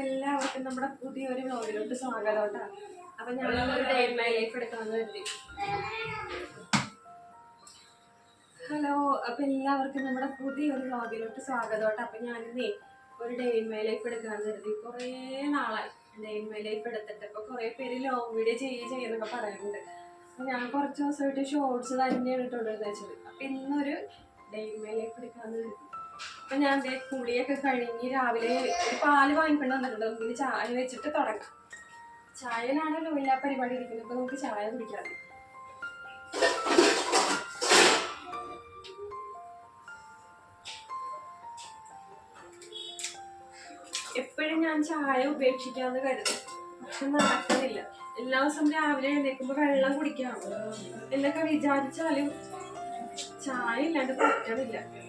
എല്ലാവർക്കും നമ്മുടെ പുതിയ ഒരു വ്ലോഗിലോട്ട് സ്വാഗതം കേട്ടോ. അപ്പൊ ഞങ്ങളൊരു ഡേ മൈ ലൈഫ് എടുക്കാമെന്ന് കരുതി. ഹലോ അപ്പൊ എല്ലാവർക്കും നമ്മുടെ പുതിയ ഒരു വ്ലോഗിലോട്ട് സ്വാഗതം കേട്ടോ. അപ്പൊ ഞാനിന്നേ ഒരു ഡേ ഇൻ മൈ ലൈഫ് എടുക്കാമെന്ന് കരുതി. കുറേ നാളായി ഡേ ഇൻ മൈ ലൈഫ് എടുത്തിട്ട്. ഇപ്പൊ കുറേ പേര് ലോങ് വീഡിയോ ചെയ്യുക ചെയ്യുന്നൊക്കെ പറയുന്നുണ്ട്. അപ്പൊ ഞാൻ കുറച്ച് ദിവസമായിട്ട് ഷോർട്സ് തന്നെയാണ് ഇട്ടുകൊണ്ടിരുന്നത് വെച്ചത്. അപ്പൊ ഇന്നൊരു ഡേ ഇൻ മൈ ലൈഫ് എടുക്കാമെന്ന് കരുതി. അപ്പൊ ഞാൻ ദേ കുളിയൊക്കെ കഴിഞ്ഞ് രാവിലെ ഒരു പാൽ വാങ്ങിക്കൊണ്ട് വന്നിട്ടുണ്ട്. നമുക്ക് ചായ വെച്ചിട്ട് തുടങ്ങാം. ചായയിലാണല്ലോ എല്ലാ പരിപാടി ഇരിക്കുന്നത്. അപ്പൊ നമുക്ക് ചായ കുടിക്കാം. എപ്പോഴും ഞാൻ ചായ ഉപേക്ഷിക്കാന്ന് കരുതും. പക്ഷെ നടക്കുന്നില്ല. എല്ലാ ദിവസവും രാവിലെ എഴുന്നേൽക്കുമ്പോ വെള്ളം കുടിക്കാം. എന്നൊക്കെ വിചാരിച്ചാലും ചായ ഇല്ലാണ്ട് പറ്റണില്ല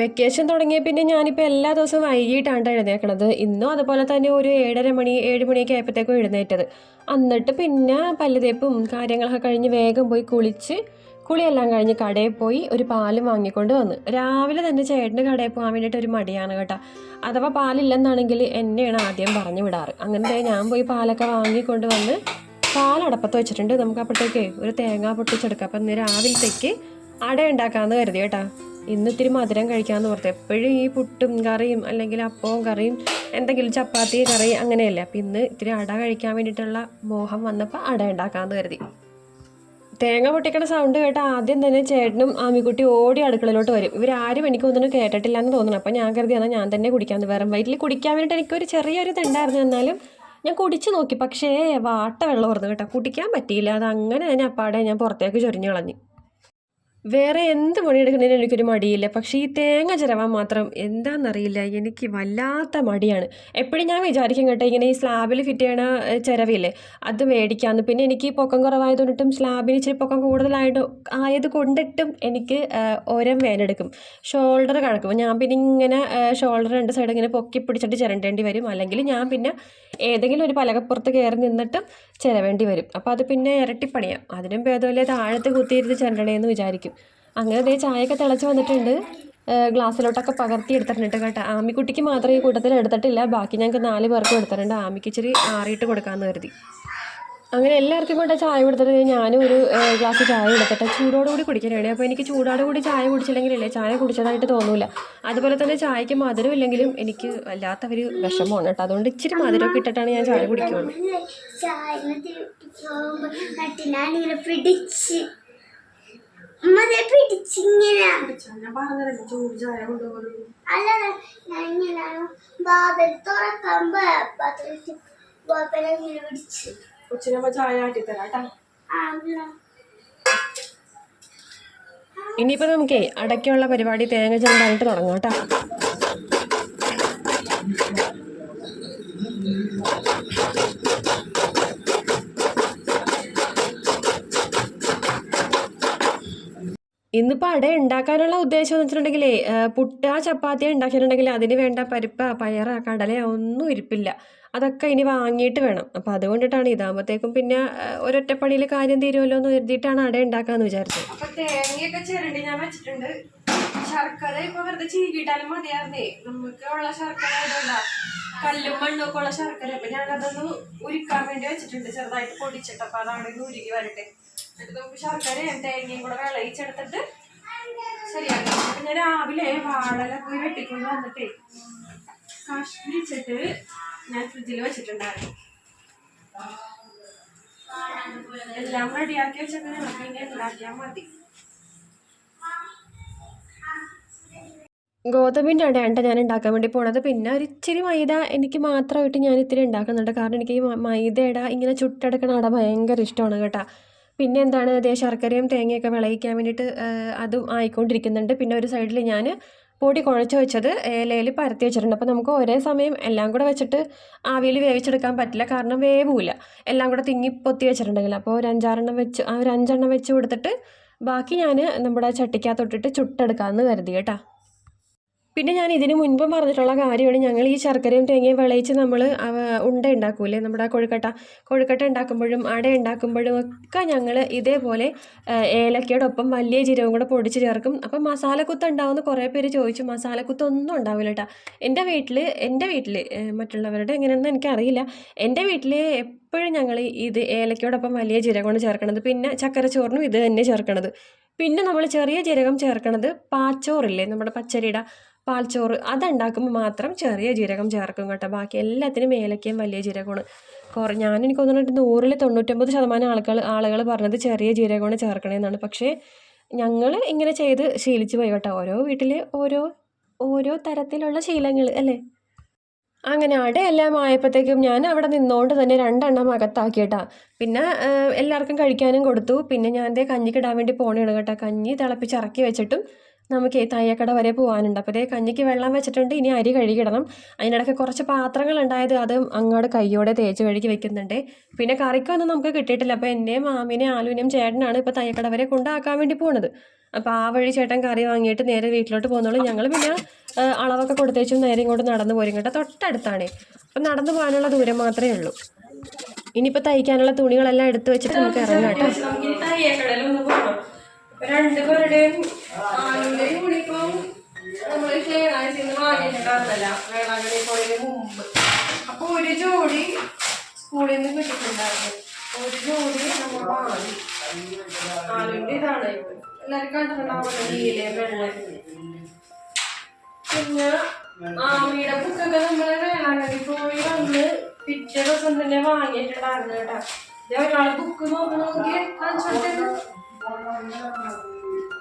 വെക്കേഷൻ തുടങ്ങിയ പിന്നെ ഞാനിപ്പോൾ എല്ലാ ദിവസവും വൈകിട്ടാണ് എഴുന്നേക്കണത്. ഇന്നും അതുപോലെ തന്നെ ഒരു ഏഴര മണി ഏഴ് മണിയൊക്കെ ആയപ്പോഴത്തേക്കും എഴുന്നേറ്റത്. എന്നിട്ട് പിന്നെ പല്ലുതേപ്പും കാര്യങ്ങളൊക്കെ കഴിഞ്ഞ് വേഗം പോയി കുളിച്ച് കുളിയെല്ലാം കഴിഞ്ഞ് കടയിൽ പോയി ഒരു പാൽ വാങ്ങിക്കൊണ്ട് വന്ന്. രാവിലെ തന്നെ ചേട്ടന് കടയിൽ പോകാൻ വേണ്ടിയിട്ട് ഒരു മടിയാണ് കേട്ടോ. അഥവാ പാലില്ലെന്നാണെങ്കിൽ എന്നെയാണ് ആദ്യം പറഞ്ഞു വിടാറ്. അങ്ങനെ ഞാൻ പോയി പാലൊക്കെ വാങ്ങിക്കൊണ്ട് വന്ന് പാലടപ്പത്ത് വെച്ചിട്ടുണ്ട്. നമുക്ക് അപ്പോഴത്തേക്ക് ഒരു തേങ്ങ പൊട്ടിച്ചെടുക്കാം. അപ്പം ഇന്ന് രാവിലത്തേക്ക് അട ഉണ്ടാക്കാമെന്ന് കരുതി കേട്ടാ. ഇന്ന് ഇത്തിരി മധുരം കഴിക്കാമെന്ന് ഓർത്ത് എപ്പോഴും ഈ പുട്ടും കറിയും അല്ലെങ്കിൽ അപ്പവും കറിയും എന്തെങ്കിലും ചപ്പാത്തി കറി അങ്ങനെയല്ലേ. അപ്പം ഇന്ന് ഇത്തിരി അട കഴിക്കാൻ വേണ്ടിയിട്ടുള്ള മോഹം വന്നപ്പോൾ അട ഉണ്ടാക്കാമെന്ന് കരുതി. തേങ്ങ പൊട്ടിക്കണ സൗണ്ട് കേട്ട ആദ്യം തന്നെ ചേട്ടനും ആമിക്കുട്ടി ഓടി അടുക്കളയിലോട്ട് വരും. ഇവരാരും എനിക്ക് ഒന്നും കേട്ടിട്ടില്ല എന്ന് തോന്നുന്നു. അപ്പം ഞാൻ കരുതി എന്നാൽ ഞാൻ തന്നെ കുടിക്കാമെന്ന് വേറെ വയറ്റിൽ കുടിക്കാൻ വേണ്ടിയിട്ട് എനിക്കൊരു ചെറിയൊരു ഇതുണ്ടായിരുന്നു. എന്നാലും ഞാൻ കുടിച്ചു നോക്കി. പക്ഷേ വാട്ട വെള്ളം ഓർന്നു കേട്ടോ. കുടിക്കാൻ പറ്റിയില്ല. അത് അങ്ങനെ തന്നെ അപ്പാടെ ഞാൻ പുറത്തേക്ക് ചൊരിഞ്ഞു കളഞ്ഞു. വേറെ എന്ത് പണിയെടുക്കുന്നതിന് എനിക്കൊരു മടിയില്ല. പക്ഷേ ഈ തേങ്ങ ചിരവാൻ മാത്രം എന്താണെന്നറിയില്ല എനിക്ക് വല്ലാത്ത മടിയാണ്. എപ്പോഴും ഞാൻ വിചാരിക്കും കേട്ടോ ഇങ്ങനെ ഈ സ്ലാബിൽ ഫിറ്റ് ചെയ്യണ ചിരവില്ലേ അത് മേടിക്കാമെന്ന് പിന്നെ എനിക്ക് പൊക്കം കുറവായതുകൊണ്ടിട്ടും സ്ലാബിന് ഇച്ചിരി പൊക്കം കൂടുതലായിട്ട് ആയത് കൊണ്ടിട്ടും എനിക്ക് ഓരം വേനെടുക്കും. ഷോൾഡർ കിടക്കും. ഞാൻ പിന്നെ ഇങ്ങനെ ഷോൾഡർ രണ്ട് സൈഡ് ഇങ്ങനെ പൊക്കി പിടിച്ചിട്ട് ചിരണ്ടേണ്ടി വരും. അല്ലെങ്കിൽ ഞാൻ പിന്നെ ഏതെങ്കിലും ഒരു പലകപ്പുറത്ത് കയറി നിന്നിട്ട് ചിരവേണ്ടി വരും അപ്പോൾ അത് പിന്നെ ഇരട്ടിപ്പണിയാം. അതിനും ഭേദമില്ല താഴത്ത് കുത്തിയിരുന്ന് ചെല്ലണേന്ന് വിചാരിക്കും. അങ്ങനെ അതേ ചായയൊക്കെ തിളച്ച് വന്നിട്ടുണ്ട്. ഗ്ലാസ്സിലോട്ടൊക്കെ പകർത്തി എടുത്തിട്ടുണ്ട് കേട്ടോ. ആമിക്കുട്ടിക്ക് മാത്രമേ ഈ കൂട്ടത്തിൽ എടുത്തിട്ടില്ല ബാക്കി ഞങ്ങൾക്ക് നാല് പേർക്കും എടുത്തിട്ടുണ്ട്. ആമിക്ക് ഇച്ചിരി ആറിയിട്ട് കൊടുക്കാമെന്ന് കരുതി. അങ്ങനെ എല്ലാവർക്കും കൊണ്ട് ചായ കൊടുത്തിട്ട് ഞാനും ഒരു ഗ്ലാസ് ചായ എടുത്തിട്ട് ചൂടോടുകൂടി കുടിക്കാനാണ്. അപ്പോൾ എനിക്ക് ചൂടോടുകൂടി ചായ കുടിച്ചില്ലെങ്കിലല്ലേ ചായ കുടിച്ചതായിട്ട് തോന്നൂല. അതുപോലെ തന്നെ ചായക്ക് മധുരം ഇല്ലെങ്കിലും എനിക്ക് വല്ലാത്ത ഒരു വിഷമമാണ് കേട്ടോ. അതുകൊണ്ട് ഇച്ചിരി മധുരമൊക്കെ ഇട്ടിട്ടാണ് ഞാൻ ചായ കുടിക്കുന്നത് ഞാൻ അല്ല ബാബൽ തുറക്കാൻ പിടിച്ച്. ഉച്ചനമ്മ ചായ ആക്കി കേട്ടോ. ആ ഇനിയിപ്പോൾ നമുക്കേ അടയ്ക്കുള്ള പരിപാടി തേങ്ങ ചെണ്ടായിട്ട് തുടങ്ങാം കേട്ടോ. ഇന്നിപ്പോൾ അട ഉണ്ടാക്കാനുള്ള ഉദ്ദേശം എന്ന് വെച്ചിട്ടുണ്ടെങ്കിലേ പുട്ട ചപ്പാത്തി ഉണ്ടാക്കിയിട്ടുണ്ടെങ്കിൽ അതിന് വേണ്ട പരിപ്പ് പയറ കടല ഒന്നും ഇരിപ്പില്ല. അതൊക്കെ ഇനി വാങ്ങിയിട്ട് വേണം. അപ്പോൾ അതുകൊണ്ടിട്ടാണ് ഇതാകുമ്പോഴത്തേക്കും പിന്നെ ഒരൊറ്റപ്പണിയിൽ കാര്യം തീരുമല്ലോ എന്ന് കരുതിയിട്ടാണ് അട ഉണ്ടാക്കാന്ന് വിചാരിച്ചത്. തേങ്ങയൊക്കെ ചിരണ്ടി ഞാൻ വെച്ചിട്ടുണ്ട്. ശർക്കര ഇപ്പൊ വെറുതെ ചീകിട്ടാലും കല്ലും മണ്ണും ഒക്കെ ഉള്ള ശർക്കര. അപ്പൊ ഞാനതൊന്ന് ഉരുക്കാൻ വേണ്ടി വെച്ചിട്ടുണ്ട്. ചെറുതായിട്ട് പൊടിച്ചിട്ട്. അപ്പൊ അതാണ് ഉരുകി വരട്ടെ. എന്നിട്ട് നമുക്ക് ശർക്കരയും തേങ്ങയും കൂടെ വിളയിച്ചെടുത്തിട്ട് ശരിയാക്കാം. അപ്പൊ ഞാൻ രാവിലെ പോയി വെട്ടിക്കൊണ്ട് വന്നിട്ടേ കഷ്ണിച്ചിട്ട് ഞാൻ ഫ്രിഡ്ജിൽ വെച്ചിട്ടുണ്ടായിരുന്നു. എല്ലാം റെഡിയാക്കി വെച്ചിട്ട് നമുക്ക് ഉണ്ടാക്കിയാൽ മതി. ഗോതമ്പിന്റെ അടയാണ് ഞാൻ ഉണ്ടാക്കാൻ വേണ്ടി പോണത്. പിന്നെ ഒരു ഇച്ചിരി മൈദ എനിക്ക് മാത്രമായിട്ട് ഞാൻ ഇത്തിരി ഉണ്ടാക്കുന്നുണ്ട്. കാരണം എനിക്ക് ഈ മൈദയുടെ ഇങ്ങനെ ചുട്ടെടുക്കണ അട ഭയങ്കര ഇഷ്ടമാണ് കേട്ടോ. പിന്നെ എന്താണ് ഇതേ ശർക്കരയും തേങ്ങയൊക്കെ വിളയിക്കാൻ വേണ്ടിയിട്ട് അതും ആയിക്കൊണ്ടിരിക്കുന്നുണ്ട്. പിന്നെ ഒരു സൈഡിൽ ഞാൻ പൊടി കുഴച്ച് വെച്ചത് ഇലയിൽ പരത്തി വെച്ചിട്ടുണ്ട്. അപ്പോൾ നമുക്ക് ഒരേ സമയം എല്ലാം കൂടെ വെച്ചിട്ട് ആവിയിൽ വേവിച്ചെടുക്കാൻ പറ്റില്ല. കാരണം വേവില്ല എല്ലാം കൂടെ തിങ്ങി പൊത്തി വെച്ചിട്ടുണ്ടെങ്കിൽ. അപ്പോൾ ഒരു അഞ്ചാറെണ്ണം വെച്ച് ആ ഒരു അഞ്ചെണ്ണം വെച്ച് കൊടുത്തിട്ട് ബാക്കി ഞാൻ നമ്മുടെ ചട്ടിക്കകത്തൊട്ടിട്ട് ചുട്ടെടുക്കാമെന്ന് കരുതി കേട്ടോ. പിന്നെ ഞാൻ ഇതിന് മുൻപ് പറഞ്ഞിട്ടുള്ള കാര്യമാണ്. ഞങ്ങൾ ഈ ശർക്കരയും തേങ്ങയും വിളയിച്ച് നമ്മൾ ഉണ്ട ഉണ്ടാക്കൂലേ? നമ്മുടെ കൊഴുക്കട്ട കൊഴുക്കട്ട ഉണ്ടാക്കുമ്പോഴും അട ഉണ്ടാക്കുമ്പോഴും ഒക്കെ ഞങ്ങൾ ഇതേപോലെ ഏലക്കയോടൊപ്പം വലിയ ജീരവും കൂടെ പൊടിച്ച് ചേർക്കും. അപ്പം മസാലക്കുത്ത് ഉണ്ടാവുമെന്ന് കുറേ പേര് ചോദിച്ചു. മസാലക്കുത്ത് ഒന്നും ഉണ്ടാവില്ല കേട്ടോ എന്റെ വീട്ടിൽ എന്റെ വീട്ടിൽ മറ്റുള്ളവരുടെ എങ്ങനെയാണെന്ന് എനിക്കറിയില്ല. എന്റെ വീട്ടിൽ എപ്പോഴും ഞങ്ങൾ ഇത് ഏലക്കയോടൊപ്പം വലിയ ജീരകമാണ് ചേർക്കണത് പിന്നെ ചക്കരച്ചോറിനും ഇത് തന്നെ ചേർക്കണത്. പിന്നെ നമ്മൾ ചെറിയ ജീരകം ചേർക്കണത് പാച്ചോറില്ലേ നമ്മുടെ പച്ചരിയുടെ പാൽച്ചോറ് അതുണ്ടാക്കുമ്പോൾ മാത്രം ചെറിയ ജീരകം ചേർക്കും കേട്ടോ. ബാക്കി എല്ലാത്തിനും ഏലക്കയും വലിയ ജീരകമാണ്. കുറേ ഞാൻ എനിക്ക് തോന്നുന്നു നൂറിൽ തൊണ്ണൂറ്റൊമ്പത് ശതമാനം ആളുകൾ ആളുകൾ പറഞ്ഞത് ചെറിയ ജീരകമാണ് ചേർക്കണമെന്നാണ് പക്ഷേ ഞങ്ങൾ ഇങ്ങനെ ചെയ്ത് ശീലിച്ച് പോയി കേട്ടോ. ഓരോ വീട്ടിൽ ഓരോ ഓരോ തരത്തിലുള്ള ശീലങ്ങൾ അല്ലേ? അങ്ങനെ അടയെല്ലാം ആയപ്പോഴത്തേക്കും ഞാൻ അവിടെ നിന്നുകൊണ്ട് തന്നെ രണ്ടെണ്ണം അകത്താക്കിയിട്ടാ. പിന്നെ എല്ലാവർക്കും കഴിക്കാനും കൊടുത്തു. പിന്നെ ഞാൻ ദേ കഞ്ഞിക്കിടാൻ വേണ്ടി പോണേണ് കേട്ടോ. കഞ്ഞി തിളപ്പിച്ചിറക്കി വെച്ചിട്ടും നമുക്ക് ഈ തയ്യക്കട വരെ പോകാനുണ്ട് അപ്പോൾ ഇതേ കഞ്ഞിക്ക് വെള്ളം വെച്ചിട്ടുണ്ട്. ഇനി അരി കഴുകിടണം അതിനിടയ്ക്ക് കുറച്ച് പാത്രങ്ങൾ ഉണ്ടായത് അത് അങ്ങോട്ട് കയ്യോടെ തേച്ച് കഴുകി വെക്കുന്നുണ്ട്. പിന്നെ കറിക്കൊന്നും നമുക്ക് കിട്ടിയിട്ടില്ല. അപ്പോൾ എന്നെയും മാമിനെയും ആലുവിനെയും ചേട്ടനാണ് ഇപ്പോൾ തയ്യക്കട വരെ കൊണ്ടാക്കാൻ വേണ്ടി പോണത്. അപ്പോൾ ആ വഴി ചേട്ടൻ കറി വാങ്ങിയിട്ട് നേരെ വീട്ടിലോട്ട് പോകുന്നുള്ളൂ ഞങ്ങൾ പിന്നെ അളവൊക്കെ കൊടുത്തേച്ചും നേരെ ഇങ്ങോട്ട് നടന്നു പോരും കേട്ടോ. തൊട്ടടുത്താണേ. അപ്പം നടന്നു പോകാനുള്ള ദൂരം മാത്രമേ ഉള്ളൂ. ഇനിയിപ്പോൾ തയ്ക്കാനുള്ള തുണികളെല്ലാം എടുത്തു വെച്ചിട്ട് നമുക്ക് ഇറങ്ങാം കേട്ടോ. രണ്ടുപേരുടെയും യൂണിഫോം നമ്മൾ വാങ്ങിയിട്ടുണ്ടായിരുന്നല്ല വേളാങ്കണ്ണി പോയതിന് മുമ്പ് അപ്പോൾ ഒരു ജോഡി സ്കൂളിൽ നിന്ന് കിട്ടിയിട്ടുണ്ടായിരുന്നു ഒരു ജോഡി നമ്മൾ വാങ്ങി ആലുവിന്റെ ഇതാണ് എല്ലാവർക്കും കണ്ടിട്ടുണ്ടാവുമല്ലോ നീലെ വെള്ള. പിന്നെ ആമിയുടെ ബുക്കൊക്കെ നമ്മൾ വേളാങ്കണ്ണി പോയി വന്ന് പിറ്റേ ദിവസം തന്നെ വാങ്ങിയിട്ടുണ്ടായിരുന്നു കേട്ടോ. ഇത് ഒരാൾ ബുക്ക് നോക്കണമെങ്കിൽ കാണിച്ചോട്ടെ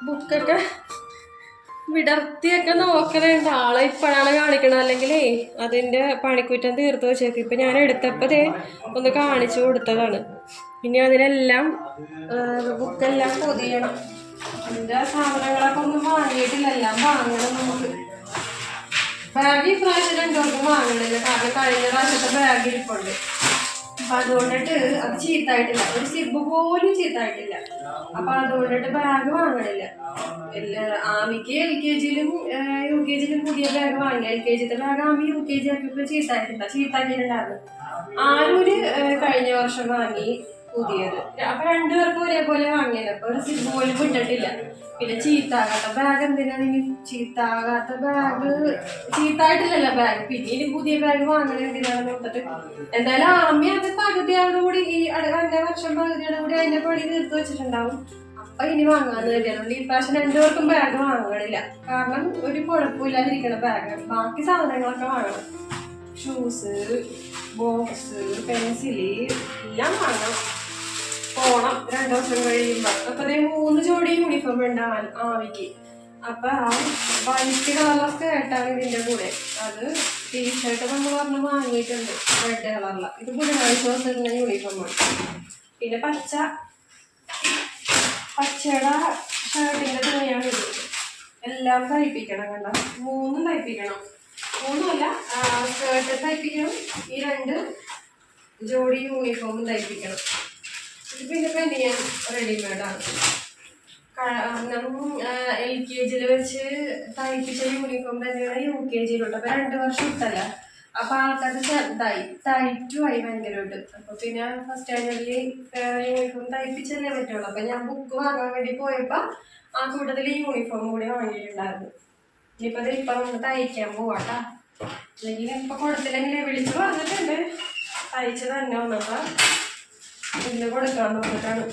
ബുക്കൊക്കെ വിടർത്തിയൊക്കെ നോക്കലുണ്ട് ആളെ ഇപ്പോഴാണ് കാണിക്കണം അല്ലെങ്കിൽ അതിന്റെ പണിക്കുറ്റം തീർത്ത് വെച്ചേക്ക്. ഇപ്പം ഞാൻ എടുത്തപ്പോഴേ ഒന്ന് കാണിച്ചു കൊടുത്തതാണ്. ഇനി അതിനെല്ലാം ബുക്കെല്ലാം പൊതിയണം. അതിന്റെ സാധനങ്ങളൊക്കെ ഒന്നും വാങ്ങിയിട്ടില്ല എല്ലാം വാങ്ങണം നമുക്ക്. ബാഗ് ഇപ്രാവശ്യം രണ്ടുപേർക്കും വാങ്ങണില്ല. കാരണം കഴിഞ്ഞ പ്രാവശ്യത്തെ ബാഗ് ഇരിപ്പുണ്ട്. അപ്പൊ അതുകൊണ്ടിട്ട് അത് ചീത്തായിട്ടില്ല. ഒരു സിബ് പോലും ചീത്തായിട്ടില്ല. അപ്പൊ അതുകൊണ്ടിട്ട് ബാഗ് വാങ്ങണില്ല. ആമിക്ക് എൽ കെ ജിയിലും യു കെ ജിയിലും പുതിയ ബാഗ് വാങ്ങി. L K ജിത്തെ bag Ami U K G ആക്കിയപ്പോ ചീത്തായിട്ടില്ല. ചീത്താക്കിയിട്ടുണ്ടായിരുന്നു. ഏഹ്, കഴിഞ്ഞ വർഷം വാങ്ങി. പുതിയത്. അപ്പൊ രണ്ടുപേർക്കും ഒരേപോലെ വാങ്ങിയത്. അപ്പൊ സിബ് പോലും വിട്ടിട്ടില്ല. പിന്നെ ചീത്താകാത്ത ബാഗ് എന്തിനാണ് ഇനി ചീത്താകാത്ത ബാഗ് ചീത്തായിട്ടില്ലല്ലോ ബാഗ് പിന്നെ ഇനി പുതിയ ബാഗ് വാങ്ങണ എന്തിനാണെന്ന് ഓർത്തിട്ട് എന്തായാലും ആമി അത് പകുതിയോടുകൂടി ഈ അടുത്ത വർഷം പകുതിയോടുകൂടി അതിന്റെ പണി തീർത്ത് വെച്ചിട്ടുണ്ടാവും. അപ്പൊ ഇനി വാങ്ങാന്ന് കരുതുകൊണ്ട് ഈ പ്രാവശ്യം രണ്ടുപേർക്കും ബാഗ് വാങ്ങണില്ല. കാരണം ഒരു കുഴപ്പമില്ലാതിരിക്കണ ബാഗ് ബാക്കി സാധനങ്ങളൊക്കെ വാങ്ങണം. ഷൂസ് ബോക്സ് പെൻസിൽ എല്ലാം വാങ്ങണം. പോണം രണ്ടു ദിവസം കഴിയുമ്പോ. അപ്പൊ അതേ മൂന്ന് ജോഡി യൂണിഫോം ഉണ്ടാവാൻ ആവിക്ക്. അപ്പൊ ആ വൈറ്റ് കളറുള്ള സ്കേർട്ടാണ് ഇതിന്റെ കൂടെ. അത് ടീഷർട്ട് നമ്മൾ പറഞ്ഞ് വാങ്ങിയിട്ടുണ്ട് റെഡ് കളറിൽ ഇത് ബുധനാഴ്ച ദിവസം യൂണിഫോമാണ് പിന്നെ പച്ച. പച്ചയുടെ ഷർട്ടിന്റെ തുണിയാണ് ഇത്. എല്ലാം തയ്പ്പിക്കണം കണ്ട? മൂന്നും തയ്പ്പിക്കണം. മൂന്നുമല്ല സ്കേർട്ട് തയ്പ്പിക്കണം. ഈ രണ്ട് ജോഡി യൂണിഫോമും തയ്പ്പിക്കണം. പിന്നെ പെണ്ണിയാൻ റെഡിമെയ്ഡാണ് എൽ കെ ജിയിൽ വെച്ച് തയ്പ്പിച്ച യൂണിഫോം തന്നെയാണ് യു കെ ജിയിലോട്ട് അപ്പൊ രണ്ട് വർഷം ഇട്ടല്ല. അപ്പൊ ആൾക്കാർക്ക് ചെറുതായി തയ്റ്റുമായി ഭയങ്കരമായിട്ട്. അപ്പൊ പിന്നെ ഫസ്റ്റ് സ്റ്റാൻഡേർഡിൽ യൂണിഫോം തയ്പ്പിച്ചല്ലേ പറ്റുള്ളൂ. അപ്പൊ ഞാൻ ബുക്ക് വാങ്ങാൻ വേണ്ടി പോയപ്പോൾ ആ കൂട്ടത്തിൽ യൂണിഫോം കൂടി വാങ്ങിയിട്ടുണ്ടായിരുന്നു. ഇനിയിപ്പോൾ ഇപ്പൊ നമുക്ക് തയ്ക്കാൻ പോവാട്ടാ. അല്ലെങ്കിൽ ഇപ്പൊ കൊടുത്തില്ലെങ്കിൽ വിളിച്ചു വന്നിട്ടുണ്ട് തയ്ച്ചു തന്നെ വന്നപ്പോ. ഇന്ന് കൊടുക്കാൻ നോക്കിട്ടാണ്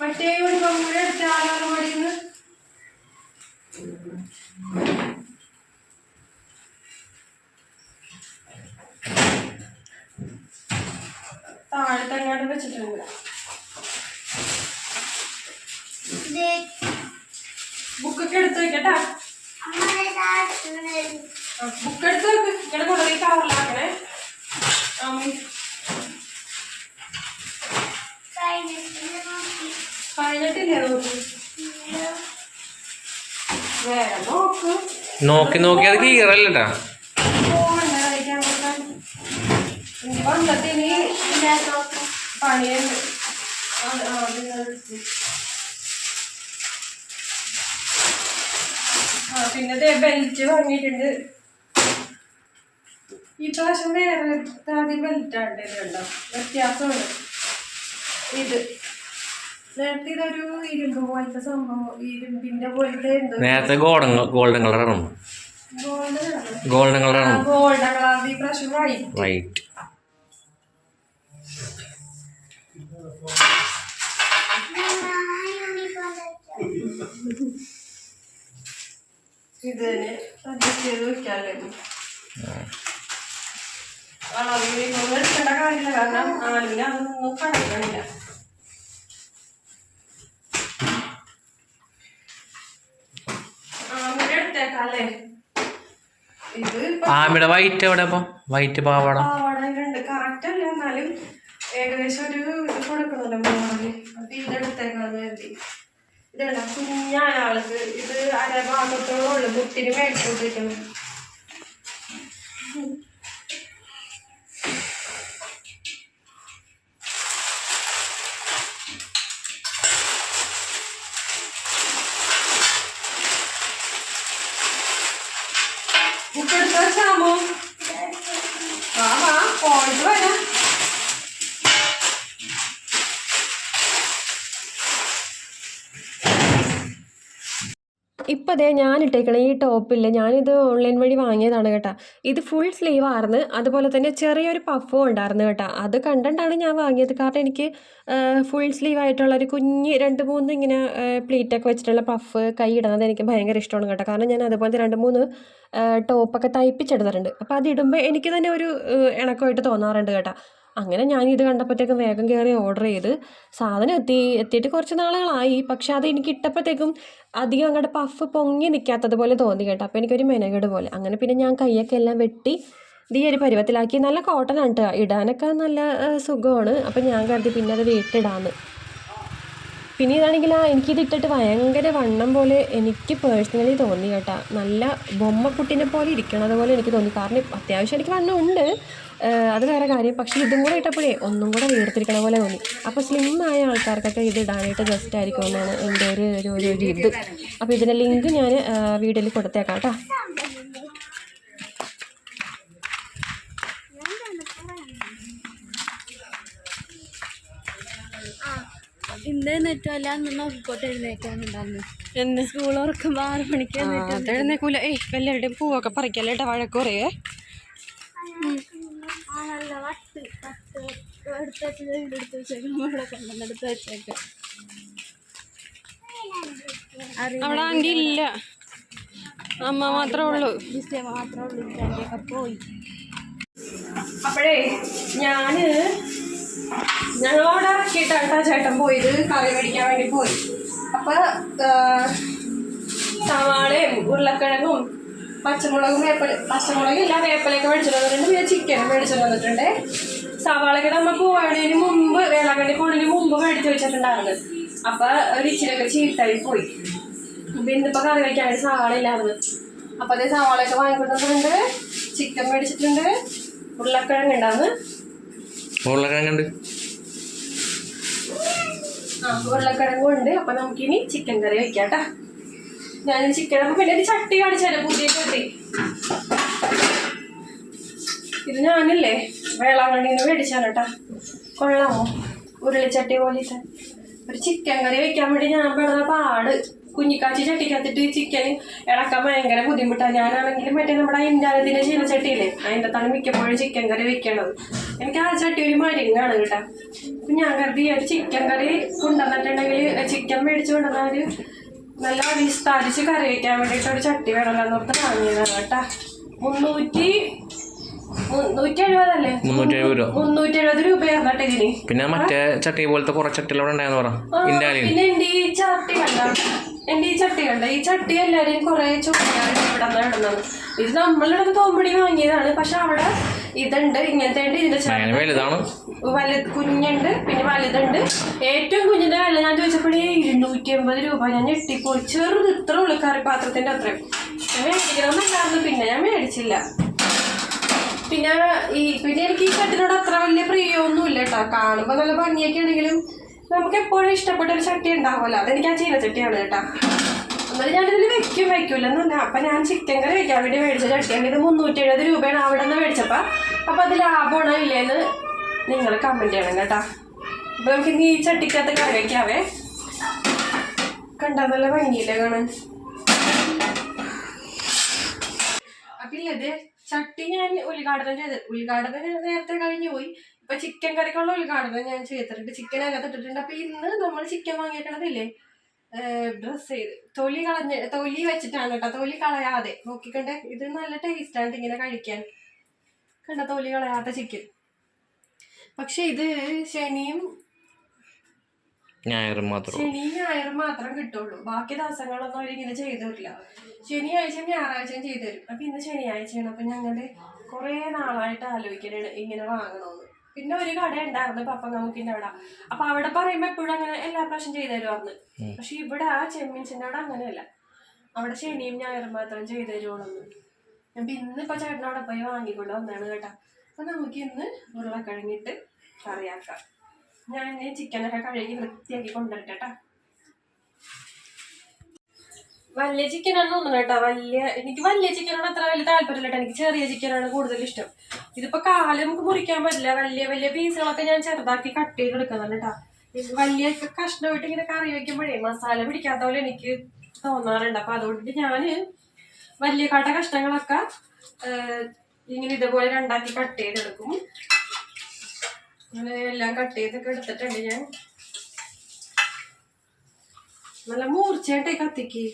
മറ്റേ ഒരു കൂടെ എടുത്ത് ആരാണ് മടിയുന്നത് താഴത്തെങ്ങാണ്ട് വെച്ചിട്ടുണ്ട്. ബുക്കൊക്കെ എടുത്ത് വെക്കട്ടാ. ബുക്ക് എടുത്ത് ഇങ്ങനെ കൊണ്ടുപോയി കവറിലാക്കണേ. കഴിഞ്ഞിട്ട് നോക്കി. നോക്ക് നോക്ക് അത് കീറല്ലട്ടാ. പിന്നെ ബെൽറ്റ് കൊടുക്കാൻ ഈ വന്നത്തിന് പണിയുണ്ട് അത് ആ, അത് ഞാൻ എടുത്തു. ആ പിന്നെ ദേ ബെൽറ്റ് വാങ്ങിയിട്ടുണ്ട് ഈ പ്രാവശ്യം വേറെ താതി ബെൽറ്റ് ആണ് വ്യത്യാസമുണ്ട്. ഇത് നേരത്തെ ഇതൊരു ഇരുമ്പ് പോലത്തെ സംഭവം ഇരുമ്പിന്റെ പോലത്തെ നേരത്തെ ഗോൾഡൻ ഗോൾഡൻ കളറാണ് ഗോൾഡ് ഗോൾഡൻ കളറാണ് ഗോൾഡൻ കളർ ഈ പ്രാവശ്യം വൈറ്റ്. വൈറ്റ്. ഇത് തന്നെ അഡ്ജസ്റ്റ് ചെയ്ത് വെക്കാല്ലേ അളവിൽ ഇതൊന്നും എടുക്കേണ്ട കാര്യമില്ല. കാരണം ആലുവിന് അതൊന്നും കടക്കണില്ല ആമിനെ എടുത്തേക്കാല്ലേ ഇത് വൈറ്റ് എവിടെ അപ്പൊ? വൈറ്റ് പാവാട. പാവാടയിലുണ്ട് കറക്റ്റ് അല്ല എന്നാലും ഏകദേശം ഒരു ഇത് കൊടുക്കണല്ലോ മോളിൽ അപ്പൊ ഇതെടുത്തേക്കാന്ന് കരുതി ഇതല്ല കുഞ്ഞായ ആൾക്ക് ഇത് അരഭാഗത്തോളം ഉള്ളു. മുട്ടിന് മേടിച്ചോണ്ടിരിക്കുന്നു ബുക്കെടുത്ത വെച്ചാമോ ആ വാ പോയിട്ട് വരാം ഇപ്പം അതേ ഞാൻ ഇട്ടേക്കണ ഈ ടോപ്പില്ല ഞാനിത് ഓൺലൈൻ വഴി വാങ്ങിയതാണ് കേട്ടോ. ഇത് ഫുൾ സ്ലീവ് ആയിരുന്നു അതുപോലെ തന്നെ ചെറിയൊരു പഫും ഉണ്ടായിരുന്നു കേട്ടോ. അത് കണ്ടിട്ടാണ് ഞാൻ വാങ്ങിയത്. കാരണം എനിക്ക് ഫുൾ സ്ലീവ് ആയിട്ടുള്ള ഒരു കുഞ്ഞ് രണ്ട് മൂന്ന് ഇങ്ങനെ പ്ലീറ്റൊക്കെ വെച്ചിട്ടുള്ള പഫ് കൈ ഇടുന്നത് എനിക്ക് ഭയങ്കര ഇഷ്ടമാണ് കേട്ടോ. കാരണം ഞാൻ അതുപോലത്തെ രണ്ട് മൂന്ന് ടോപ്പൊക്കെ തയ്പ്പിച്ചെടുത്തിട്ടുണ്ട്. അപ്പോൾ അതിടുമ്പോൾ എനിക്ക് തന്നെ ഒരു ഇണക്കമായിട്ട് തോന്നാറുണ്ട് കേട്ടോ. അങ്ങനെ ഞാൻ ഇത് കണ്ടപ്പോഴത്തേക്കും വേഗം കയറി ഓർഡർ ചെയ്ത് സാധനം എത്തി എത്തിയിട്ട് കുറച്ച് നാളുകളായി. പക്ഷെ അത് എനിക്ക് ഇട്ടപ്പോഴത്തേക്കും അധികം അങ്ങോട്ട് പഫ് പൊങ്ങി നിൽക്കാത്തത് പോലെ തോന്നി കേട്ടോ. അപ്പോൾ എനിക്കൊരു മെനകേട് പോലെ. അങ്ങനെ പിന്നെ ഞാൻ കൈയൊക്കെ എല്ലാം വെട്ടി ഈ ഒരു പരുവത്തിലാക്കി. നല്ല കോട്ടൺ ആണ് ഇടാനൊക്കെ നല്ല സുഖമാണ്. അപ്പോൾ ഞാൻ കരുതി പിന്നെ അത് വീട്ടിലിടാന്ന്. പിന്നെ ഇതാണെങ്കിൽ ആ എനിക്കിത് ഇട്ടിട്ട് ഭയങ്കര വണ്ണം പോലെ എനിക്ക് പേഴ്സണലി തോന്നി കേട്ടോ. നല്ല ബൊമ്മക്കുട്ടിനെ പോലെ ഇരിക്കണത് പോലെ എനിക്ക് തോന്നി. കാരണം അത്യാവശ്യം എനിക്ക് വണ്ണം ഉണ്ട്. അത് വേറെ കാര്യം. പക്ഷേ ഇതും കൂടെ ഇട്ടപ്പോഴേ ഒന്നും കൂടെ വീർത്തിരിക്കണ പോലെ തോന്നി. അപ്പോൾ സ്ലിം ആയ ആൾക്കാർക്കൊക്കെ ഇത് ഇടാനായിട്ട് ബെസ്റ്റ് ആയിരിക്കും എന്നാണ് എന്റെ ഒരു ഒരു ഒരു ഇത്. അപ്പോൾ ഇതിന്റെ ലിങ്ക് ഞാൻ വീഡിയോയിൽ കൊടുത്തേക്കാം കേട്ടോ. ഇന്ന് എന്നിട്ടല്ല അന്ന് നോക്കിക്കോട്ടെ എഴുന്നേക്കാനുണ്ടായിരുന്നു എന്ന് സ്കൂൾ ഉറക്കുമ്പോൾ ആറ് മണിക്ക് എഴുന്നേറ്റ് അതെഴുന്നേക്കൂല ഏയ് എല്ലാവരുടെയും പൂവൊക്കെ പറിക്കല്ലേ കേട്ടോ വഴക്കുറയേ അവിടെ ആന്റി ഇല്ല. അമ്മ മാത്രമേ ഉള്ളൂ. മാത്രമേ ഉള്ളൂ പോയി. അപ്പോഴേ ഞാൻ ഞങ്ങളവിടെ ഇറക്കിയിട്ടാണ് ചേട്ടൻ പോയത് കറി മേടിക്കാൻ വേണ്ടി പോയി. അപ്പൊ സവാളയും ഉരുളക്കിഴങ്ങും പച്ചമുളകും വേപ്പല പച്ചമുളകും ഇല്ല വേപ്പലൊക്കെ മേടിച്ചിട്ട് വന്നിട്ടുണ്ട്. പിന്നെ ചിക്കനും മേടിച്ചിട്ട് വന്നിട്ടുണ്ട്. സവാളയൊക്കെ നമ്മൾ പോകുന്നതിന് മുമ്പ് വേളാങ്കണ്ണി പോണതിന് മുമ്പ് മേടിച്ച് വെച്ചിട്ടുണ്ടായിരുന്നു. അപ്പൊ ഒരു ഇച്ചിരിയൊക്കെ ചീട്ടായി പോയി. അപ്പൊ ഇന്നിപ്പോ കറി വയ്ക്കാനായിട്ട് സവാള ഇല്ലായിരുന്നു. അപ്പൊ അതേ സവാളയൊക്കെ വാങ്ങിക്കൊണ്ടിട്ടുണ്ട് ചിക്കൻ മേടിച്ചിട്ടുണ്ട്. ഉരുളക്കിഴങ്ങ് ഉണ്ടാന്ന്. ഉരുളക്കിഴങ്ങുണ്ട് ഉരുളക്കിഴങ്ങും ഉണ്ട്. അപ്പൊ നമുക്കിനി ചിക്കൻ കറി വെക്കാട്ടാ. ഞാൻ ചിക്കൻ അപ്പൊ പിന്നെ ഒരു ചട്ടി കാണിച്ചാലോ പുതിയ ചട്ടി. ഇത് ഞാനില്ലേ വേളാങ്കണ്ണിന്ന് മേടിച്ചാണ് കേട്ടാ. കൊള്ളാമോ? ഉരുളിച്ചട്ടി പോലത്തെ. ഒരു ചിക്കൻ കറി വെക്കാൻ വേണ്ടി ഞാൻ പെടുന്ന പാട്. കുഞ്ഞിക്കാച്ചി ചട്ടിക്കകത്തിട്ട് ചിക്കൻ ഇളക്കാൻ ഭയങ്കര ബുദ്ധിമുട്ടാണ് ഞാനാണെങ്കിൽ മറ്റേ നമ്മുടെ ഇന്ത്യാനത്തിന്റെ ചീനച്ചട്ടിയില്ലേ അതിന്റെ തന്നെ മിക്കപ്പോഴും ചിക്കൻ കറി വെക്കണത്. എനിക്ക് ആ ചട്ടി ഒരു മരുങ്ങാണ് കേട്ടോ. അപ്പൊ ഞാൻ കരുതി ഒരു ചിക്കൻ കറി കൊണ്ടുവന്നിട്ടുണ്ടെങ്കിൽ ചിക്കൻ മേടിച്ച് കൊണ്ടുവന്നാൽ നല്ല വിസ്താരിച്ച് കറി വയ്ക്കാൻ വേണ്ടിയിട്ട് ഒരു ചട്ടി വേണമല്ലോ എന്നോർത്ത് വാങ്ങിയതാണ് കേട്ടാ. മുന്നൂറ്റി എഴുപത് രൂപയാണ് ഇതിന്. പിന്നെ മറ്റേ ചട്ടി പോലത്തെ കുറെ ചട്ടികളവിടെ ഉണ്ടായെന്ന് പറ. പിന്നെ എന്റെ ഈ ചട്ടി കണ്ട? എന്റെ ഈ ചട്ടി കണ്ട? ഈ ചട്ടി എല്ലാരെയും കുറെ ചുമയാണ് ഇവിടെ ഇടുന്നത്. ഇത് നമ്മളിവിടെ തോമ്പടി വാങ്ങിയതാണ് പക്ഷെ അവിടെ ഇതുണ്ട്. ഇങ്ങനത്തെ ഉണ്ട് ഇതിന്റെ വലുതാണ്. വലുത് കുഞ്ഞുണ്ട്. പിന്നെ വലുതുണ്ട്. ഏറ്റവും കുഞ്ഞിന്റെ വില ഞാൻ ചോദിച്ചപ്പോഴേ ഇരുന്നൂറ്റി അമ്പത് രൂപ ഞാൻ ഞെട്ടിപ്പോയി. ചെറുത് ഇത്ര ഉള്ളു കറി പാത്രത്തിന്റെ അത്രയും. ഞാൻ മേടിക്കണമെന്നുണ്ടായിരുന്നു പിന്നെ ഞാൻ മേടിച്ചില്ല. പിന്നെ ഈ പിന്നെ എനിക്ക് ഈ ചട്ടിനോട് അത്ര വലിയ പ്രിയൊന്നും ഇല്ല കേട്ടോ. കാണുമ്പോൾ നല്ല ഭംഗിയൊക്കെ ആണെങ്കിലും നമുക്ക് എപ്പോഴും ഇഷ്ടപ്പെട്ട ഒരു ചട്ടി ഉണ്ടാവുമല്ലോ. അതെനിക്ക് ആ ചീനച്ചട്ടിയാണ് കേട്ടോ. എന്നാലും ഞാനിതിൽ വെക്കും വെക്കൂലെന്നല്ല അപ്പൊ ഞാൻ ചിക്കൻ കറി വെക്കാൻ വേണ്ടി മേടിച്ച ചട്ടിയാണ് ഇത് മുന്നൂറ്റി എഴുപത് രൂപയാണ് അവിടെ നിന്ന് മേടിച്ചപ്പോ. അപ്പൊ അത് ലാഭമാണോ ഇല്ലേന്ന് നിങ്ങൾ കമന്റ് ചെയ്യണം കേട്ടോ. അപ്പൊ നമുക്ക് ഇനി ഈ ചട്ടിക്കകത്ത് കറി വെക്കാവേ. കണ്ടാ നല്ല ഭംഗിയില്ല കാണാൻ? അപ്പൊ ഇല്ലത് ചട്ടി ഞാൻ ഉദ്ഘാടനം ചെയ്ത് ഉദ്ഘാടനം നേരത്തെ കഴിഞ്ഞു പോയി. ഇപ്പൊ ചിക്കൻ കറിക്കുള്ള ഉദ്ഘാടനം ഞാൻ ചെയ്തിട്ടുണ്ട്. ചിക്കൻ അകത്ത് ഇട്ടിട്ടുണ്ട്. അപ്പൊ ഇന്ന് നമ്മൾ ചിക്കൻ വാങ്ങിയേക്കണതില്ലേ? ഡ്രസ് ചെയ്ത്. തൊലി കളഞ്ഞ് തൊലി വെച്ചിട്ടാണ് കേട്ടോ. തൊലി കളയാതെ. നോക്കിക്കണ്ടേ? ഇത് നല്ല ടേസ്റ്റാണ് ഇങ്ങനെ കഴിക്കാൻ. കണ്ട? തൊലി കളയാത്ത ചിക്കൻ പക്ഷെ ഇത് ശനിയും ഞായറും മാത്രം. ശനി ഞായറും മാത്രം കിട്ടുള്ളൂ. ബാക്കി ദിവസങ്ങളൊന്നും അവരിങ്ങനെ ചെയ്തു തരില്ല ശനിയാഴ്ചയും ഞായറാഴ്ചയും ചെയ്തു തരും. അപ്പൊ ഇന്ന് ശനിയാഴ്ചയാണ്. അപ്പൊ ഞങ്ങൾ കുറെ നാളായിട്ട് ആലോചിക്കണേ ഇങ്ങനെ വാങ്ങണമെന്ന് പിന്നെ ഒരു കട ഉണ്ടായിരുന്നു പപ്പ നമുക്കിന്റെ അവിടെ അപ്പൊ അവിടെ പറയുമ്പോ എപ്പോഴും അങ്ങനെ എല്ലാ പ്രാവശ്യം ചെയ്തു തരുമായിരുന്നു പക്ഷെ ഇവിടെ ആ ചെമ്മീൻസിന്റെ അവിടെ അങ്ങനെയല്ല. അവിടെ ശനിയും ഞായറും മാത്രം ചെയ്തു തരുവാണെന്ന് അപ്പൊ ഇന്ന് ഇപ്പൊ ചേട്ടനവിടെ പോയി വാങ്ങിക്കൊണ്ട് വന്നാണ് കേട്ടാ. അപ്പൊ നമുക്ക് ഇന്ന് ഉരുളക്കിഴങ്ങിട്ട് കറിയാക്കാം. ഞാൻ ചിക്കനൊക്കെ കഴുകി വൃത്തിയാക്കി കൊണ്ടുവരട്ടെ കേട്ടോ. വലിയ ചിക്കനാണ് ഒന്നും കേട്ടോ. വലിയ എനിക്ക് വലിയ ചിക്കനാണ് അത്ര വലിയ താല്പര്യമില്ല എനിക്ക് ചെറിയ ചിക്കനാണ് കൂടുതൽ ഇഷ്ടം. ഇതിപ്പോ കാൽ നമുക്ക് മുറിക്കാൻ പറ്റില്ല. വലിയ വലിയ പീസുകളൊക്കെ ഞാൻ ചെറുതാക്കി കട്ട് ചെയ്ത് എടുക്കുന്നുണ്ട് കേട്ടോ വലിയ കഷ്ണമായിട്ട് ഇങ്ങനെ കറി വെക്കുമ്പോഴേ മസാല പിടിക്കാത്ത പോലെ എനിക്ക് തോന്നാറുണ്ട്. അപ്പൊ അതുകൊണ്ട് ഞാൻ വലിയ കട്ട കഷ്ണങ്ങളൊക്കെ ഇങ്ങനെ ഇതുപോലെ രണ്ടാക്കി കട്ട് ചെയ്തെടുക്കും. അങ്ങനെ എല്ലാം കട്ട് ചെയ്തൊക്കെ എടുത്തിട്ടുണ്ട് ഞാൻ. നല്ല മൂർച്ചയായിട്ടേ കത്തിക്ക്.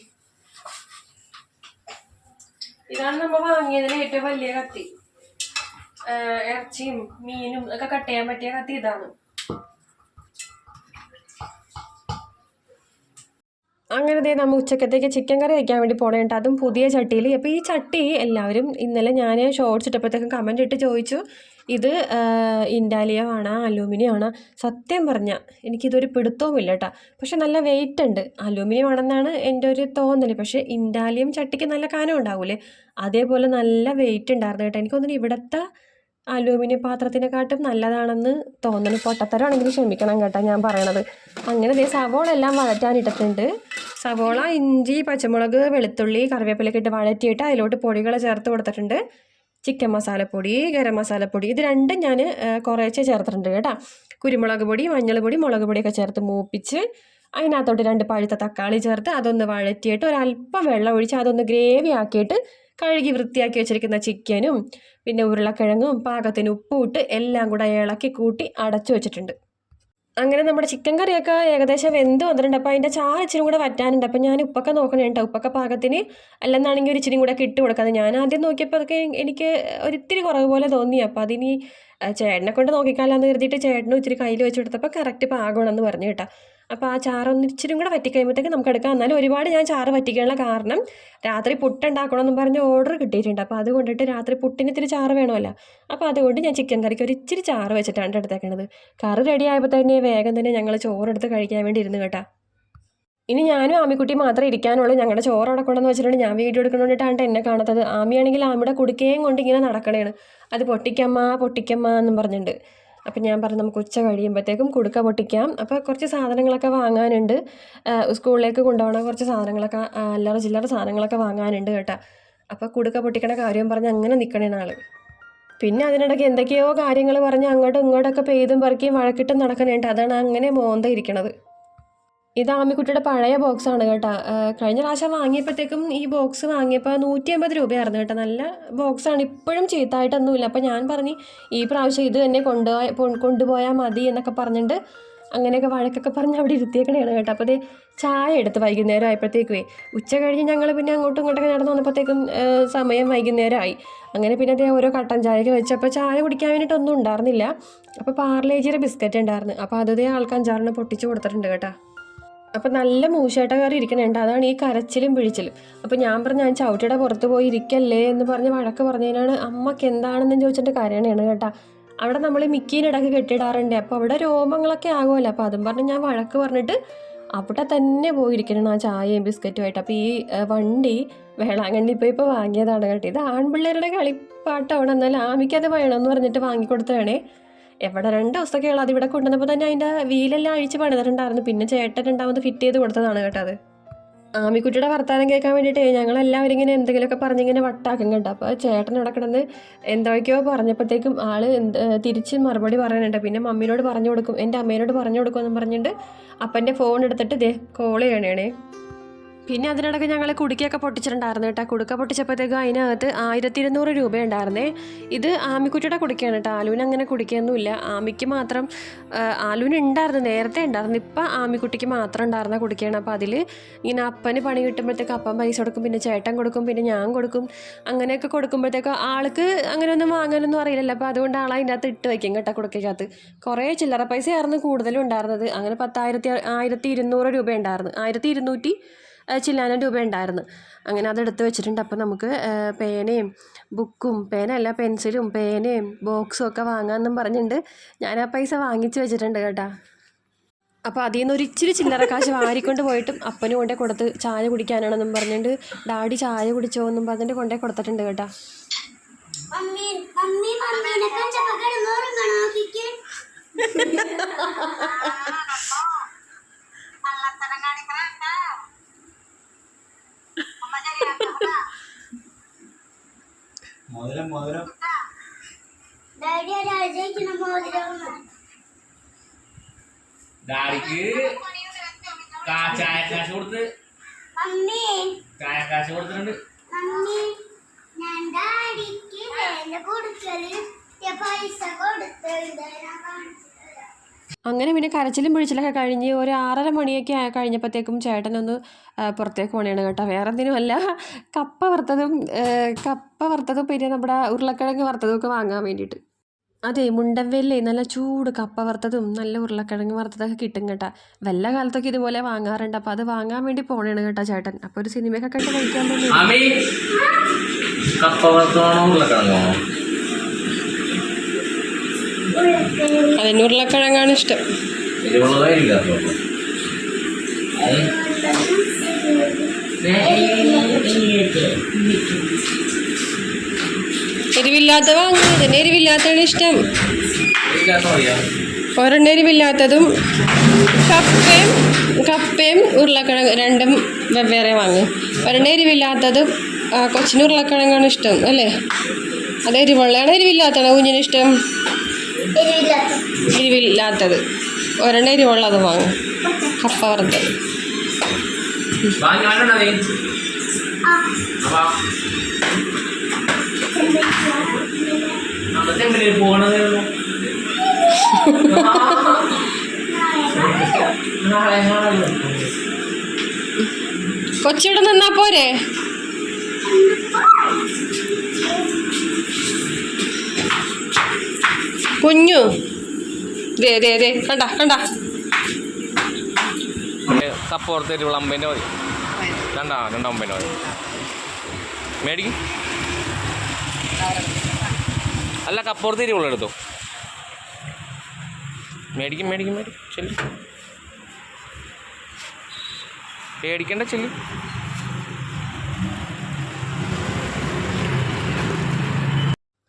ഇതാണ് നമ്മൾ വാങ്ങിയതിന് ഏറ്റവും വലിയ കത്തി. ഇറച്ചിയും മീനും ഒക്കെ കട്ട് ചെയ്യാൻ പറ്റിയ കത്തി ഇതാണ്. അങ്ങനെ ദേ നമ്മൾ ഉച്ചക്കത്തേക്ക് ചിക്കൻ കറി വയ്ക്കാൻ വേണ്ടി പോണേണ്ട അതും പുതിയ ചട്ടിയിൽ. അപ്പോൾ ഈ ചട്ടി എല്ലാവരും ഇന്നലെ ഞാൻ ഷോർട്സ് ഇട്ടപ്പോഴത്തേക്കും കമന്റ് ഇട്ട് ചോദിച്ചു ഇത് ഇൻഡാലിയമാണ് ആണ് അലൂമിനിയം ആണ് സത്യം പറഞ്ഞാൽ എനിക്കിതൊരു പിടുത്തവുമില്ല കേട്ടോ പക്ഷെ നല്ല വെയിറ്റ് ഉണ്ട് അലൂമിനിയം ആണെന്നാണ് എന്റെ ഒരു തോന്നൽ പക്ഷേ ഇൻഡാലിയം ചട്ടിക്ക് നല്ല കാനം ഉണ്ടാവൂലേ? അതേപോലെ നല്ല വെയിറ്റ് ഉണ്ടായിരുന്നു കേട്ടോ. എനിക്കൊന്നും ഇവിടുത്തെ അലൂമിനിയം പാത്രത്തിനെക്കാട്ടും നല്ലതാണെന്ന് തോന്നുന്നു പൊട്ടത്തരമാണെങ്കിൽ ക്ഷമിക്കണം കേട്ടോ ഞാൻ പറയണത്. അങ്ങനെ ദേ സവോള എല്ലാം വഴറ്റാനിട്ടിട്ടുണ്ട്. സവോള ഇഞ്ചി പച്ചമുളക് വെളുത്തുള്ളി കറിവേപ്പിലൊക്കെ ഇട്ട് വഴറ്റിയിട്ട് അതിലോട്ട് പൊടികൾ ചേർത്ത് കൊടുത്തിട്ടുണ്ട്. ചിക്കൻ മസാലപ്പൊടി ഗരം മസാലപ്പൊടി ഇത് രണ്ടും ഞാൻ കുറേശ്ശെ ചേർത്തിട്ടുണ്ട് കേട്ടോ. കുരുമുളക് പൊടി മഞ്ഞൾ പൊടി മുളക് പൊടിയൊക്കെ ചേർത്ത് മൂപ്പിച്ച് അതിനകത്തോട്ട് രണ്ട് പഴുത്ത തക്കാളി ചേർത്ത് അതൊന്ന് വഴറ്റിയിട്ട് ഒരല്പം വെള്ളം ഒഴിച്ച് അതൊന്ന് ഗ്രേവി ആക്കിയിട്ട് കഴുകി വൃത്തിയാക്കി വെച്ചിരിക്കുന്ന ചിക്കനും പിന്നെ ഉരുളക്കിഴങ്ങും പാകത്തിന് ഉപ്പും ഇട്ട് എല്ലാം കൂടെ ഇളക്കി കൂട്ടി അടച്ചു വെച്ചിട്ടുണ്ട്. അങ്ങനെ നമ്മുടെ ചിക്കൻ കറിയൊക്കെ ഏകദേശം വെന്ത് വന്നിട്ടുണ്ട്. അപ്പോൾ അതിന്റെ ചാറ് ഇച്ചിരി കൂടെ വറ്റാനുണ്ട്. അപ്പോൾ ഞാൻ ഉപ്പൊക്കെ നോക്കണേ കേട്ടോ ഉപ്പൊക്കെ പാകത്തിന് അല്ലെന്നാണെങ്കിൽ ഒരു ഇച്ചിരി കൂടെ ഒക്കെ ഇട്ട് കൊടുക്കാതെ ഞാൻ ആദ്യം നോക്കിയപ്പോൾ അതൊക്കെ എനിക്ക് ഒരിത്തിരി കുറവ് പോലെ തോന്നി. അപ്പോൾ അതിനി ചേട്ടനെ കൊണ്ട് നോക്കിക്കാലാന്ന് കരുതിയിട്ട് ചേട്ടനും ഇച്ചിരി കയ്യിൽ വെച്ച് കൊടുത്തപ്പോൾ കറക്റ്റ് പാകമാണെന്ന് പറഞ്ഞു കേട്ടോ. അപ്പോൾ ആ ചാറ് ഒന്ന് ഇച്ചിരി കൂടെ വറ്റിക്കഴിയുമ്പോഴത്തേക്ക് നമുക്ക് എടുക്കാം. എന്നാലും ഒരുപാട് ഞാൻ ചാറ് വറ്റിക്കാനുള്ള കാരണം രാത്രി പുട്ടുണ്ടാക്കണമെന്ന് പറഞ്ഞ് ഓർഡർ കിട്ടിയിട്ടുണ്ട്. അപ്പോൾ അതുകൊണ്ടിട്ട് രാത്രി പുട്ടിന് ഇത്തിരി ചാറ് വേണമല്ലോ. അപ്പോൾ അതുകൊണ്ട് ഞാൻ ചിക്കൻ കറിക്ക് ഒരു ഇച്ചിരി ചാറ് വെച്ചിട്ടാണ് എടുത്തേക്കണത്. കറി റെഡി ആയപ്പോൾ തന്നെ വേഗം തന്നെ ഞങ്ങൾ ചോറെടുത്ത് കഴിക്കാൻ വേണ്ടി ഇരുന്ന് കേട്ടോ. ഇനി ഞാനും ആമിക്കുട്ടി മാത്രമേ ഇരിക്കാനുള്ളൂ. ഞങ്ങളുടെ ചോറ് അവിടെ കൊണ്ടെന്ന് വെച്ചിട്ടുണ്ട്. ഞാൻ വീഡിയോ എടുക്കണോണ്ടിട്ടാണ് എന്നെ കാണാത്തത്. ആമിയാണെങ്കിൽ ആമിയുടെ കുടുക്കയും കൊണ്ട് ഇങ്ങനെ നടക്കണേണ്. അത് പൊട്ടിക്കമ്മ പൊട്ടിക്കമ്മ എന്നും പറഞ്ഞിട്ടുണ്ട്. അപ്പം ഞാൻ പറഞ്ഞു നമുക്ക് ഉച്ച കഴിയുമ്പോഴത്തേക്കും കുടുക്ക പൊട്ടിക്കാം. അപ്പോൾ കുറച്ച് സാധനങ്ങളൊക്കെ വാങ്ങാനുണ്ട്. സ്കൂളിലേക്ക് കൊണ്ടുപോകണ കുറച്ച് സാധനങ്ങളൊക്കെ അല്ലറ ചില്ലറ സാധനങ്ങളൊക്കെ വാങ്ങാനുണ്ട് കേട്ടോ. അപ്പോൾ കുടുക്ക പൊട്ടിക്കണ കാര്യം പറഞ്ഞ് അങ്ങനെ നിൽക്കണേ ആൾ പിന്നെ അതിനിടയ്ക്ക് എന്തൊക്കെയോ കാര്യങ്ങൾ പറഞ്ഞ് അങ്ങോട്ടും ഇങ്ങോട്ടൊക്കെ പെയ്തും പറക്കിയും വഴക്കിട്ടും നടക്കണേണ്ട. അതാണ് അങ്ങനെ മോന്ത ഇരിക്കണത്. ഇത് ആമിക്കുട്ടിയുടെ പഴയ ബോക്സ് ആണ് കേട്ടോ. കഴിഞ്ഞ പ്രാവശ്യം വാങ്ങിയപ്പോഴത്തേക്കും ഈ ബോക്സ് വാങ്ങിയപ്പോൾ നൂറ്റി അമ്പത് രൂപയായിരുന്നു കേട്ടോ. നല്ല ബോക്സാണ് ഇപ്പോഴും ചീത്തായിട്ടൊന്നുമില്ല. അപ്പോൾ ഞാൻ പറഞ്ഞു ഈ പ്രാവശ്യം ഇത് തന്നെ കൊണ്ടുപോയ കൊണ്ടുപോയാൽ മതി എന്നൊക്കെ പറഞ്ഞിട്ട് അങ്ങനെയൊക്കെ വഴക്കൊക്കെ പറഞ്ഞ് അവിടെ ഇരുത്തിയേക്കണേണ് കേട്ടോ. അപ്പോൾ അതേ ചായ എടുത്ത് വൈകുന്നേരം ആയപ്പോഴത്തേക്കുവേ ഉച്ച കഴിഞ്ഞ് ഞങ്ങൾ പിന്നെ അങ്ങോട്ടും ഇങ്ങോട്ടൊക്കെ നടന്നു വന്നപ്പോഴത്തേക്കും സമയം വൈകുന്നേരമായി. അങ്ങനെ പിന്നെ അതേ ഓരോ കട്ടൻ ചായയൊക്കെ വെച്ചപ്പോൾ ചായ കുടിക്കാൻ വേണ്ടിയിട്ടൊന്നും ഉണ്ടായിരുന്നില്ല. അപ്പോൾ പാർലേജിയുടെ ബിസ്ക്കറ്റ് ഉണ്ടായിരുന്നു. അപ്പോൾ അതേ ആൾക്കാൻ ചാറിന് പൊട്ടിച്ച് കൊടുത്തിട്ടുണ്ട് കേട്ടോ. അപ്പം നല്ല മൂശേട്ട കയറി ഇരിക്കണുണ്ട് അതാണ് ഈ കരച്ചിലും പിഴിച്ചിലും. അപ്പം ഞാൻ പറഞ്ഞു ഞാൻ ചവിട്ടിയുടെ പുറത്ത് പോയി ഇരിക്കല്ലേ? എന്ന് പറഞ്ഞ് വഴക്ക് പറഞ്ഞതിനാണ് അമ്മയ്ക്ക് എന്താണെന്ന് ചോദിച്ചിട്ട് കരയണയാണ് കേട്ടാ. അവിടെ നമ്മൾ മിക്കീനിടക്ക് കെട്ടിടാറുണ്ട് അപ്പോൾ അവിടെ രോമങ്ങളൊക്കെ ആകുമല്ലോ. അപ്പോൾ അതും പറഞ്ഞ് ഞാൻ വഴക്ക് പറഞ്ഞിട്ട് അവിടെ തന്നെ പോയിരിക്കണം ആ ചായയും ബിസ്ക്കറ്റുമായിട്ട്. അപ്പോൾ ഈ വണ്ടി വേളാങ്കണ്ണി ഇപ്പോൾ ഇപ്പോൾ വാങ്ങിയതാണ് കേട്ടോ. ഇത് ആൺപിള്ളേരുടെ കളിപ്പാട്ടമാണ്. എന്നാൽ ആമിക്കത് വേണമെന്ന് പറഞ്ഞിട്ട് വാങ്ങിക്കൊടുത്തതാണേ. എവിടെ രണ്ട് ദിവസമൊക്കെ ഉള്ളത് ഇവിടെ കൊണ്ടുവന്നപ്പോൾ തന്നെ അതിന്റെ വീലെല്ലാം അഴിച്ച് പണിതിട്ടുണ്ടായിരുന്നു. പിന്നെ ചേട്ടൻ രണ്ടാമത് ഫിറ്റ് ചെയ്ത് കൊടുത്തതാണ് കേട്ടോ അത്. ആമിക്കുട്ടിയുടെ വർത്താനം കേൾക്കാൻ വേണ്ടിയിട്ട് ഞങ്ങളെല്ലാവരും ഇങ്ങനെ എന്തെങ്കിലുമൊക്കെ പറഞ്ഞിങ്ങനെ വട്ടാക്കും കേട്ടോ അപ്പോൾ ചേട്ടൻ അവിടെ കിടന്ന് എന്തൊക്കെയോ പറഞ്ഞപ്പോഴത്തേക്കും എന്ത് തിരിച്ച് മറുപടി പറയാനുണ്ട്. പിന്നെ മമ്മീനോട് പറഞ്ഞു കൊടുക്കും എന്റെ അമ്മേനോട് പറഞ്ഞു കൊടുക്കുമെന്ന് പറഞ്ഞിട്ട് അപ്പന്റെ ഫോൺ എടുത്തിട്ട് ദേ കോൾ ചെയ്യണേ പിന്നെ അതിനിടയ്ക്ക് ഞങ്ങൾ കുടുക്കയൊക്കെ പൊട്ടിച്ചിട്ടുണ്ടായിരുന്നു കേട്ടോ. കുടുക്ക പൊട്ടിച്ചപ്പോഴത്തേക്കും അതിനകത്ത് ആയിരത്തി ഇരുന്നൂറ് രൂപ ഉണ്ടായിരുന്നേ ഇത് ആമിക്കുട്ടിയുടെ കുടുക്കയാണ് കേട്ടോ. ആലുവിന് അങ്ങനെ കുടിക്കുകയൊന്നുമില്ല ആമിക്ക് മാത്രം ആലുവിന് ഉണ്ടായിരുന്നു. നേരത്തെ ഉണ്ടായിരുന്നു. ഇപ്പം ആമിക്കുട്ടിക്ക് മാത്രം ഉണ്ടായിരുന്ന കുടിക്കുകയാണ് അപ്പോൾ അതിൽ ഇങ്ങനെ അപ്പന് പണി കിട്ടുമ്പോഴത്തേക്ക് അപ്പം പൈസ കൊടുക്കും പിന്നെ ചേട്ടൻ കൊടുക്കും പിന്നെ ഞാൻ കൊടുക്കും. അങ്ങനെയൊക്കെ കൊടുക്കുമ്പോഴത്തേക്ക് ആൾക്ക് അങ്ങനെ ഒന്നും വാങ്ങാനൊന്നും അറിയില്ലല്ലോ. അപ്പോൾ അതുകൊണ്ട് ആൾ അതിന്റെ അകത്ത് ഇട്ട് വയ്ക്കും കേട്ടോ കുടുക്കയ്ക്കകത്ത്. കുറേ ചില്ലറ പൈസയായിരുന്നു കൂടുതലും ഉണ്ടായിരുന്നത്. അങ്ങനെ പത്തായിരത്തി ആയിരത്തി ഇരുന്നൂറ് രൂപ ഉണ്ടായിരുന്നു ആയിരത്തി ഇരുന്നൂറ്റി ചില്ലാനം രൂപ ഉണ്ടായിരുന്നു അങ്ങനെ അതെടുത്ത് വെച്ചിട്ടുണ്ട്. അപ്പോൾ നമുക്ക് പേനയും ബുക്കും പേനയല്ല പെൻസിലും പേനയും ബോക്സും ഒക്കെ വാങ്ങാമെന്നും പറഞ്ഞിട്ടുണ്ട്. ഞാൻ ആ പൈസ വാങ്ങിച്ച് വെച്ചിട്ടുണ്ട് കേട്ടോ. അപ്പോൾ അതിൽ നിന്ന് ഒരിച്ചിരി ചില്ലറ കാശ് വാരിക്കൊണ്ട് പോയിട്ടും അപ്പനും കൊണ്ടേ കൊടുത്ത് ചായ കുടിക്കാനാണെന്നും പറഞ്ഞിട്ട് ഡാഡി ചായ കുടിച്ചോ എന്നും പറഞ്ഞിട്ട് കൊണ്ടേ കൊടുത്തിട്ടുണ്ട് കേട്ടോ. മമ്മി മമ്മി മമ്മീനെ കണ്ടപ്പോ ഡാഡിക്ക് ചായ കാശ് കൊടുത്ത്. ചായ കാശ് കൊടുത്തിട്ടുണ്ട്. അങ്ങനെ പിന്നെ കരച്ചിലും പിടിച്ചിലൊക്കെ കഴിഞ്ഞ് ഒരു ആറര മണിയൊക്കെ ആയി കഴിഞ്ഞപ്പോഴത്തേക്കും ചേട്ടനൊന്ന് പുറത്തേക്ക് പോകണേണ് കേട്ടോ. വേറെ എന്തിനുമല്ല കപ്പ വറുത്തതും കപ്പ വറുത്തതും പിന്നെ നമ്മുടെ ഉരുളക്കിഴങ്ങ് വറുത്തതും ഒക്കെ വാങ്ങാൻ വേണ്ടിയിട്ട്. അതെ മുണ്ടൻവേലിലേ നല്ല ചൂട് കപ്പ വറുത്തതും നല്ല ഉരുളക്കിഴങ്ങ് വറുത്തതൊക്കെ കിട്ടും കേട്ടാ വല്ല കാലത്തൊക്കെ ഇതുപോലെ വാങ്ങാറുണ്ട് അപ്പോൾ അത് വാങ്ങാൻ വേണ്ടി പോണേണ് കേട്ടോ ചേട്ടൻ അപ്പോൾ ഒരു സിനിമയൊക്കെ കണ്ട് കഴിക്കാൻ വറുത്തതാണോ ഉരുളക്കിഴങ്ങാണോ അതിന് ഉരുളക്കിഴങ്ങാണ് ഇഷ്ടം എരിവില്ലാത്ത അങ്ങനെ തന്നെ എരിവില്ലാത്തതാണ് ഇഷ്ടം. ഓരോ എരിവില്ലാത്തതും കപ്പയും കപ്പയും ഉരുളക്കിഴങ്ങ് രണ്ടും വെവ്വേറെ വാങ്ങും. ഓരോ എരിവില്ലാത്തതും കൊച്ചിന് ഉരുളക്കിഴങ്ങാണ് ഇഷ്ടം അല്ലേ? അത് എരിവുള്ളതാണ് എരിവില്ലാത്തതാണ് കുഞ്ഞിന് ഇഷ്ടം. എരിവില്ലാത്തത്. എരിവില്ലാത്തത് ഒരെണ്ണ എരിവുള്ളത് വാങ്ങും. കപ്പ വറുത്തത്. അന്നത്തെ എങ്ങനെ പോകണതേ കൊച്ചിവിടെ നിന്നാ പോരെ? കുഞ്ഞു. ദേ ദേ ദേ കണ്ട കണ്ട. കപ്പ് പുറത്തേറ്റ് അമ്പതിന്റെ മതി രണ്ടാ രണ്ടമ്പതിന്റെ മതി മേടിക്കും. അല്ല കപ്പുറത്തേറ്റ് ഉള്ളെടുത്തു മേടിക്കും മേടിക്കും മേടിക്കും. ചെല്ലു. പേടിക്കണ്ട ചെല്ലു.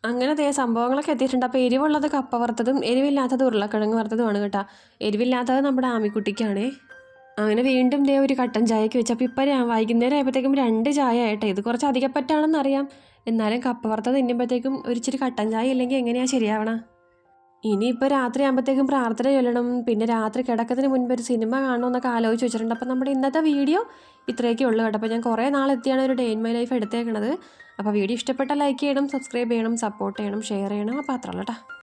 അങ്ങനെ ദേ സംഭവങ്ങളൊക്കെ എത്തിയിട്ടുണ്ട്. അപ്പോൾ എരിവുള്ളത് കപ്പ വറുത്തതും എരിവില്ലാത്തത് ഉരുളക്കിഴങ്ങ് വറുത്തതുമാണ് കേട്ടോ. എരിവില്ലാത്തത് നമ്മുടെ ആമിക്കുട്ടിക്കാണേ. അങ്ങനെ വീണ്ടും ദേ ഒരു കട്ടൻ ചായക്ക് വെച്ച്. അപ്പോൾ ഇപ്പം വൈകുന്നേരം ആയപ്പോഴത്തേക്കും രണ്ട് ചായ ആയിട്ടേ. ഇത് കുറച്ച് അധികപ്പറ്റാണെന്ന് അറിയാം എന്നാലും കപ്പ വറുത്ത തിന്നുമ്പോഴത്തേക്കും ഒരിച്ചിരി കട്ടൻ ചായ ഇല്ലെങ്കിൽ എങ്ങനെയാണ് ശരിയാവണ? ഇനിയിപ്പോൾ രാത്രി ആകുമ്പോഴത്തേക്കും പ്രാർത്ഥന ചൊല്ലണം. പിന്നെ രാത്രി കിടക്കത്തിന് മുൻപ് ഒരു സിനിമ കാണണമെന്നൊക്കെ ആലോചിച്ച് വെച്ചിട്ടുണ്ട്. അപ്പോൾ നമ്മുടെ ഇന്നത്തെ വീഡിയോ ഇത്രയൊക്കെ ഉള്ളൂ കേട്ടോ. അപ്പോൾ ഞാൻ കുറേ നാളെത്തിയാണ് ഒരു ഡേ ഇൻ മൈ ലൈഫ് എടുത്തേക്കണത്. അപ്പോൾ വീഡിയോ ഇഷ്ടപ്പെട്ട ലൈക്ക് ചെയ്യണം സബ്സ്ക്രൈബ് ചെയ്യണം സപ്പോർട്ട് ചെയ്യണം ഷെയർ ചെയ്യണം അപ്പോൾ അത്രയുള്ളൂ കേട്ടോ.